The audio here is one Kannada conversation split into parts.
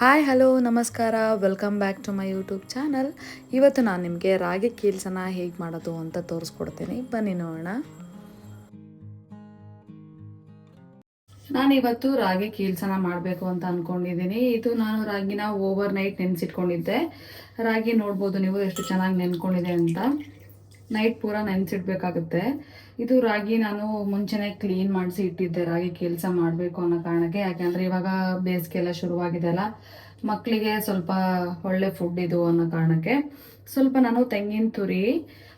ಹಾಯ್, ಹಲೋ, ನಮಸ್ಕಾರ. Welcome back to my YouTube channel. ಇವತ್ತು ನಾನು ನಿಮಗೆ ರಾಗಿ ಕೀಲ್ಸನ ಹೇಗೆ ಮಾಡೋದು ಅಂತ ತೋರಿಸ್ಕೊಡ್ತೀನಿ. ಬನ್ನಿ ನೋಡೋಣ. ನಾನು ಇವತ್ತು ರಾಗಿ ಕೀಲ್ಸನ ಮಾಡಬೇಕು ಅಂತ ಅಂದ್ಕೊಂಡಿದ್ದೀನಿ ಇದು ನಾನು ರಾಗಿನ ಓವರ್ ನೈಟ್ ನೆನೆಸಿಟ್ಕೊಂಡಿದ್ದೆ. ರಾಗಿ ನೋಡ್ಬೋದು ನೀವು ಎಷ್ಟು ಚೆನ್ನಾಗಿ ನೆನ್ಕೊಂಡಿದೆ ಅಂತ. ನೈಟ್ ಪೂರ ನೆನೆಸಿಡ್ಬೇಕಾಗುತ್ತೆ. ಇದು ರಾಗಿ ನಾನು ಮುಂಚೆನೆ ಕ್ಲೀನ್ ಮಾಡಿಸಿ ಇಟ್ಟಿದ್ದೆ, ರಾಗಿ ಕೆಲಸ ಮಾಡಬೇಕು ಅನ್ನೋ ಕಾರಣಕ್ಕೆ. ಯಾಕೆಂದರೆ ಇವಾಗ ಬೇಸಿಗೆಲ್ಲ ಶುರುವಾಗಿದೆಲ್ಲ ಮಕ್ಕಳಿಗೆ ಸ್ವಲ್ಪ ಒಳ್ಳೆ ಫುಡ್ ಇದು ಅನ್ನೋ ಕಾರಣಕ್ಕೆ. ಸ್ವಲ್ಪ ನಾನು ತೆಂಗಿನ ತುರಿ,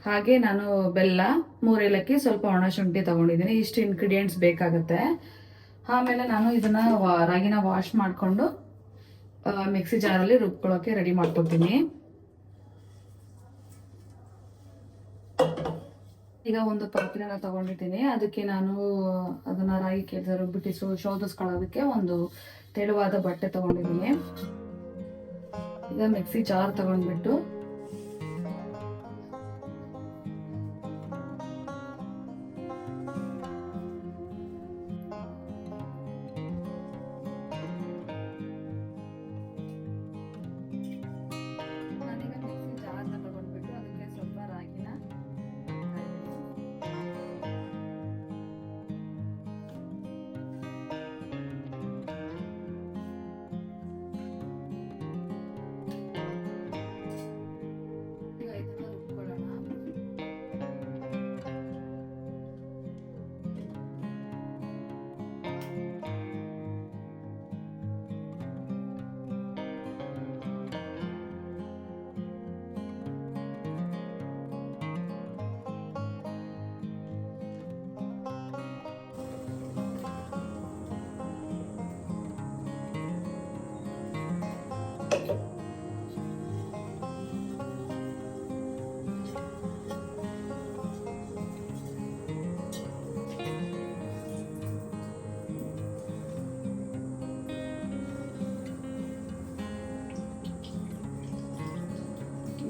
ಹಾಗೆ ನಾನು ಬೆಲ್ಲ ಮೂರೇಲಕ್ಕಿ ಸ್ವಲ್ಪ ಒಣ ಶುಂಠಿ ತಗೊಂಡಿದ್ದೀನಿ. ಇಷ್ಟು ಇಂಗ್ರೀಡಿಯೆಂಟ್ಸ್ ಬೇಕಾಗುತ್ತೆ. ಆಮೇಲೆ ನಾನು ಇದನ್ನ ರಾಗಿನ ವಾಶ್ ಮಾಡಿಕೊಂಡು ಮಿಕ್ಸಿ ಜಾರಲ್ಲಿ ರುಬ್ಕೊಳ್ಳೋಕೆ ರೆಡಿ ಮಾಡ್ಕೊತೀನಿ ಈಗ ಒಂದು ಪಾತ್ರೆನ ತಗೊಂಡಿದ್ದೀನಿ. ಅದಕ್ಕೆ ನಾನು ಅದನ್ನ ರಾಗಿ ಕೇಳಿದ್ರು ಬಿಟ್ಟಿಸು ಶೋಧಿಸ್ಕೊಳ್ಳೋದಕ್ಕೆ ಒಂದು ತೆಳುವಾದ ಬಟ್ಟೆ ತಗೊಂಡಿದ್ದೀನಿ. ಈಗ ಮಿಕ್ಸಿ ಜಾರ್ ತಗೊಂಡ್ಬಿಟ್ಟು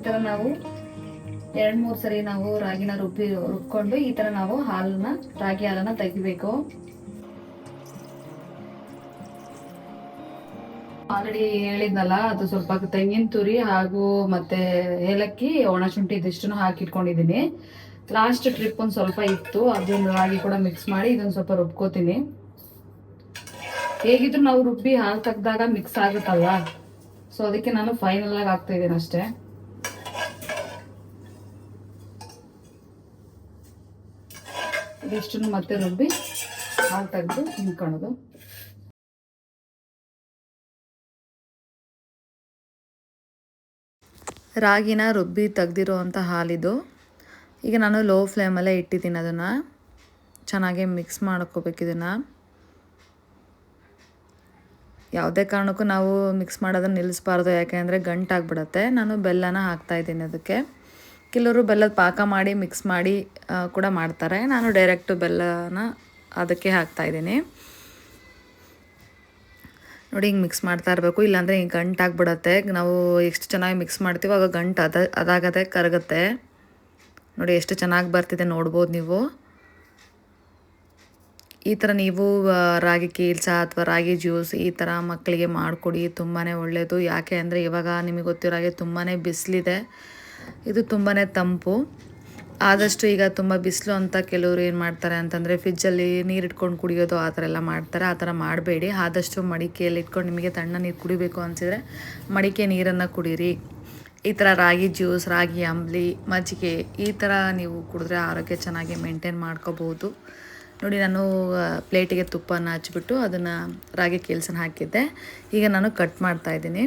ಈ ತರ ನಾವು ಎರಡ್ ಮೂರ್ ಸರಿ ನಾವು ರಾಗಿನ ರುಬ್ಬಿ ರುಬ್ಕೊಂಡು ಈ ತರ ನಾವು ಹಾಲನ್ನ, ರಾಗಿ ಹಾಲನ್ನ ತೆಗಿಬೇಕು. ಆಲ್ರೆಡಿ ಹೇಳಿದ್ನಲ್ಲ, ಅದು ಸ್ವಲ್ಪ ತೆಂಗಿನ ತುರಿ ಹಾಗೂ ಮತ್ತೆ ಏಲಕ್ಕಿ, ಒಣ ಶುಂಠಿ ಹಾಕಿಟ್ಕೊಂಡಿದ್ದೀನಿ ಲಾಸ್ಟ್ ಟ್ರಿಪ್ ಒಂದು ಸ್ವಲ್ಪ ಇತ್ತು ಅದನ್ನ ರಾಗಿ ಕೂಡ ಮಿಕ್ಸ್ ಮಾಡಿ ಇದೊಂದು ಸ್ವಲ್ಪ ರುಬ್ಕೋತೀನಿ. ಹೇಗಿದ್ರು ನಾವು ರುಬ್ಬಿ ಹಾಲು ತೆಗ್ದಾಗ ಮಿಕ್ಸ್ ಆಗುತ್ತಲ್ವಾ ಸೊ ಅದಕ್ಕೆ ನಾನು ಫೈನಲ್ ಆಗಿ ಹಾಕ್ತಾ ಇದ್ದೀನಿ ಅಷ್ಟೇ ಇದಿಷ್ಟನ್ನು ಮತ್ತೆ ರುಬ್ಬಿ ಹಾಲು ತೆಗೆದು ಹಿಂಡ್ಕೊಳ್ಳೋದು ರಾಗಿನ ರುಬ್ಬಿ ತೆಗ್ದಿರೋ ಹಾಲಿದು. ಈಗ ನಾನು ಲೋ ಫ್ಲೇಮಲ್ಲೇ ಇಟ್ಟಿದ್ದೀನಿ ಅದನ್ನು. ಚೆನ್ನಾಗಿ ಮಿಕ್ಸ್ ಮಾಡ್ಕೋಬೇಕು ಇದನ್ನು. ಯಾವುದೇ ಕಾರಣಕ್ಕೂ ನಾವು ಮಿಕ್ಸ್ ಮಾಡೋದನ್ನ ನಿಲ್ಲಿಸ್ಬಾರ್ದು, ಯಾಕೆಂದರೆ ಗಂಟಾಗ್ಬಿಡತ್ತೆ. ನಾನು ಬೆಲ್ಲನ ಹಾಕ್ತಾಯಿದ್ದೀನಿ ಅದಕ್ಕೆ. ಕೆಲವರು ಬೆಲ್ಲದ ಪಾಕ ಮಾಡಿ ಮಿಕ್ಸ್ ಮಾಡಿ ಕೂಡ ಮಾಡ್ತಾರೆ. ನಾನು ಡೈರೆಕ್ಟು ಬೆಲ್ಲನ ಅದಕ್ಕೆ ಹಾಕ್ತಾಯಿದ್ದೀನಿ ನೋಡಿ ಹಿಂಗೆ ಮಿಕ್ಸ್ ಮಾಡ್ತಾ ಇರಬೇಕು. ಇಲ್ಲಾಂದರೆ ಹಿಂಗೆ ಗಂಟಾಗ್ಬಿಡತ್ತೆ ನಾವು ಎಷ್ಟು ಚೆನ್ನಾಗಿ ಮಿಕ್ಸ್ ಮಾಡ್ತೀವೋ ಆಗ ಗಂಟು ಅದ ಅದಾಗತ್ತೆ ಕರಗುತ್ತೆ. ನೋಡಿ ಎಷ್ಟು ಚೆನ್ನಾಗಿ ಬರ್ತಿದೆ ನೋಡ್ಬೋದು ನೀವು. ಈ ಥರ ನೀವು ರಾಗಿ ಕೀಲ್ಸ ಅಥವಾ ರಾಗಿ ಜ್ಯೂಸ್ ಈ ಥರ ಮಕ್ಕಳಿಗೆ ಮಾಡಿಕೊಡಿ. ತುಂಬಾ ಒಳ್ಳೆಯದು ಯಾಕೆ ಅಂದರೆ ಇವಾಗ ನಿಮಗೆ ಗೊತ್ತಿರೋ ಹಾಗೆ ತುಂಬಾ ಬಿಸಿಲಿದೆ. ಇದು ತುಂಬಾ ತಂಪು. ಆದಷ್ಟು ಈಗ ತುಂಬ ಬಿಸಿಲು ಅಂತ ಕೆಲವರು ಏನು ಮಾಡ್ತಾರೆ ಅಂತಂದರೆ ಫ್ರಿಜ್ಜಲ್ಲಿ ನೀರು ಇಟ್ಕೊಂಡು ಕುಡಿಯೋದು ಆ ಥರ ಎಲ್ಲ ಮಾಡ್ತಾರೆ. ಆ ಥರ ಮಾಡಬೇಡಿ. ಆದಷ್ಟು ಮಡಿಕೆಯಲ್ಲಿ ಇಟ್ಕೊಂಡು ನಿಮಗೆ ತಣ್ಣ ನೀರು ಕುಡಿಬೇಕು ಅನಿಸಿದರೆ ಮಡಿಕೆ ನೀರನ್ನು ಕುಡೀರಿ. ಈ ಥರ ರಾಗಿ ಜ್ಯೂಸ್, ರಾಗಿ ಅಂಬ್ಲಿ, ಮಜ್ಜಿಗೆ ಈ ಥರ ನೀವು ಕುಡಿದ್ರೆ ಆರೋಗ್ಯ ಚೆನ್ನಾಗಿ ಮೇಂಟೈನ್ ಮಾಡ್ಕೋಬೋದು ನೋಡಿ ನಾನು ಪ್ಲೇಟಿಗೆ ತುಪ್ಪನ ಹಚ್ಬಿಟ್ಟು ಅದನ್ನು ರಾಗಿ ಕೇಲ್ಸನ ಹಾಕಿದ್ದೆ. ಈಗ ನಾನು ಕಟ್ ಮಾಡ್ತಾ ಇದ್ದೀನಿ.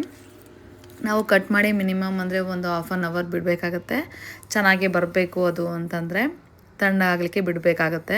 ನಾವು ಕಟ್ ಮಾಡಿ ಮಿನಿಮಮ್ ಅಂದರೆ ಒಂದು ಹಾಫ್ ಆನ್ ಅವರ್ ಬಿಡಬೇಕಾಗತ್ತೆ. ಚೆನ್ನಾಗಿ ಬರಬೇಕು ಅದು ಅಂತಂದರೆ ತಣ್ಣಗಾಗಲಿಕ್ಕೆ ಬಿಡಬೇಕಾಗತ್ತೆ.